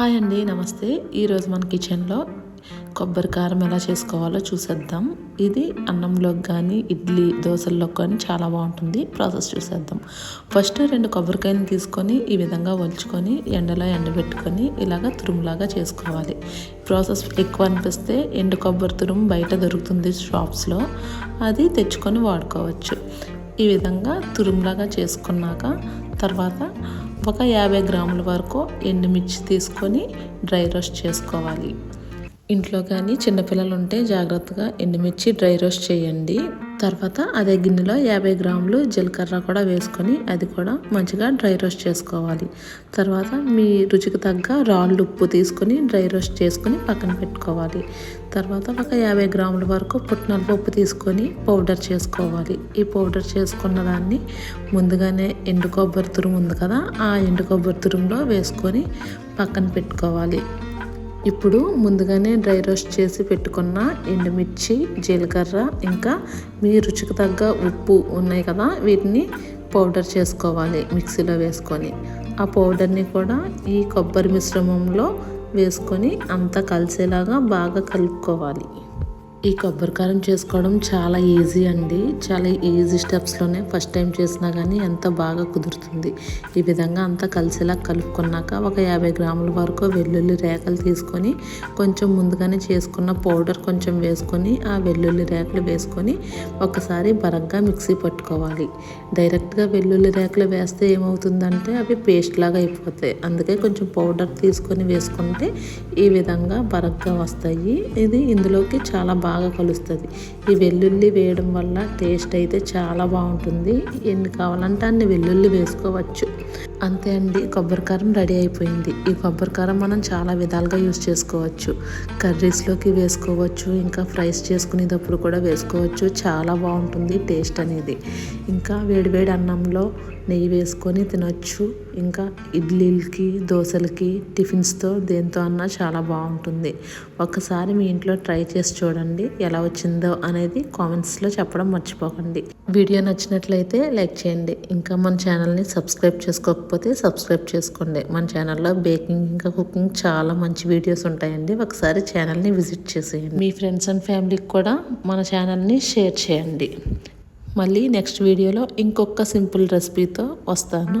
Hi అండి నమస్తే. ఈరోజు మన కిచెన్లో కొబ్బరి కారం ఎలా చేసుకోవాలో చూసేద్దాం. ఇది అన్నంలోకి కానీ ఇడ్లీ దోశల్లోకి కానీ చాలా బాగుంటుంది. ప్రాసెస్ చూసేద్దాం. ఫస్ట్ రెండు కొబ్బరికాయలు తీసుకొని ఈ విధంగా ఒలుచుకొని ఎండలో ఎండబెట్టుకొని ఇలాగ తురుములాగా చేసుకోవాలి. ప్రాసెస్ ఎక్కువ అనిపిస్తే ఎండు కొబ్బరి తురుము బయట దొరుకుతుంది షాప్స్లో. అది తెచ్చుకొని వాడుకోవచ్చు. ఈ విధంగా తురుములాగా చేసుకున్నాక తర్వాత ఒక యాభై గ్రాముల వరకు ఎండుమిర్చి తీసుకొని డ్రై రోస్ట్ చేసుకోవాలి. ఇంట్లో కానీ చిన్నపిల్లలు ఉంటే జాగ్రత్తగా ఎండుమిర్చి డ్రై రోస్ట్ చేయండి. తర్వాత అదే గిన్నెలో యాభై గ్రాములు జీలకర్ర కూడా వేసుకొని అది కూడా మంచిగా డ్రై రోస్ట్ చేసుకోవాలి. తర్వాత మీ రుచికి తగ్గ రాళ్ళు ఉప్పు తీసుకొని డ్రై రోస్ట్ చేసుకొని పక్కన పెట్టుకోవాలి. తర్వాత ఒక యాభై గ్రాముల వరకు పుట్నాల పప్పు తీసుకొని పౌడర్ చేసుకోవాలి. ఈ పౌడర్ చేసుకున్న దాన్ని ముందుగానే ఎండు కొబ్బరి తురుము ఉంది కదా ఆ ఎండు కొబ్బరి తురుములో వేసుకొని పక్కన పెట్టుకోవాలి. ఇప్పుడు ముందుగానే డ్రై రోస్ట్ చేసి పెట్టుకున్న ఎండుమిర్చి జీలకర్ర ఇంకా మీ రుచికి తగ్గ ఉప్పు ఉన్నాయి కదా వీటిని పౌడర్ చేసుకోవాలి మిక్సీలో వేసుకొని. ఆ పౌడర్ని కూడా ఈ కొబ్బరి మిశ్రమంలో వేసుకొని అంతా కలిసేలాగా బాగా కలుపుకోవాలి. ఈ కొబ్బరికారం చేసుకోవడం చాలా ఈజీ అండి. చాలా ఈజీ స్టెప్స్లోనే ఫస్ట్ టైం చేసినా కానీ ఎంత బాగా కుదురుతుంది. ఈ విధంగా అంతా కలిసేలా కలుపుకున్నాక ఒక యాభై గ్రాముల వరకు వెల్లుల్లి రేకలు తీసుకొని కొంచెం ముందుగానే చేసుకున్న పౌడర్ కొంచెం వేసుకొని ఆ వెల్లుల్లి రేకలు వేసుకొని ఒకసారి బరగ్గా మిక్సీ పట్టుకోవాలి. డైరెక్ట్గా వెల్లుల్లి రేకలు వేస్తే ఏమవుతుందంటే అవి పేస్ట్ లాగా అయిపోతాయి. అందుకే కొంచెం పౌడర్ తీసుకొని వేసుకుంటే ఈ విధంగా బరగ్గా వస్తాయి. ఇది ఇందులోకి చాలా బాగా బాగా కలుస్తుంది. ఈ వెల్లుల్లి వేయడం వల్ల టేస్ట్ అయితే చాలా బాగుంటుంది. ఎన్ని కావాలంటే అన్ని వెల్లుల్లి వేసుకోవచ్చు. అంతే అండి కొబ్బరి కారం రెడీ అయిపోయింది. ఈ కొబ్బరి కారం మనం చాలా విధాలుగా యూస్ చేసుకోవచ్చు. కర్రీస్లోకి వేసుకోవచ్చు ఇంకా ఫ్రైస్ చేసుకునేటప్పుడు కూడా వేసుకోవచ్చు. చాలా బాగుంటుంది టేస్ట్ అనేది. ఇంకా వేడివేడి అన్నంలో నెయ్యి వేసుకొని తినొచ్చు. ఇంకా ఇడ్లీలకి దోశలకి టిఫిన్స్తో దేంతో అన్నా చాలా బాగుంటుంది. ఒకసారి మీ ఇంట్లో ట్రై చేసి చూడండి ఎలా వచ్చిందో అనేది కామెంట్స్లో చెప్పడం మర్చిపోకండి. వీడియో నచ్చినట్లయితే లైక్ చేయండి. ఇంకా మన ఛానల్ని సబ్స్క్రైబ్ చేసుకోకపోతే సబ్స్క్రైబ్ చేసుకోండి. మన ఛానల్లో బేకింగ్ ఇంకా కుకింగ్ చాలా మంచి వీడియోస్ ఉంటాయండి. ఒకసారి ఛానల్ని విజిట్ చేసేయండి. మీ ఫ్రెండ్స్ అండ్ ఫ్యామిలీకి కూడా మన ఛానల్ని షేర్ చేయండి. మళ్ళీ నెక్స్ట్ వీడియోలో ఇంకొక సింపుల్ రెసిపీతో వస్తాను.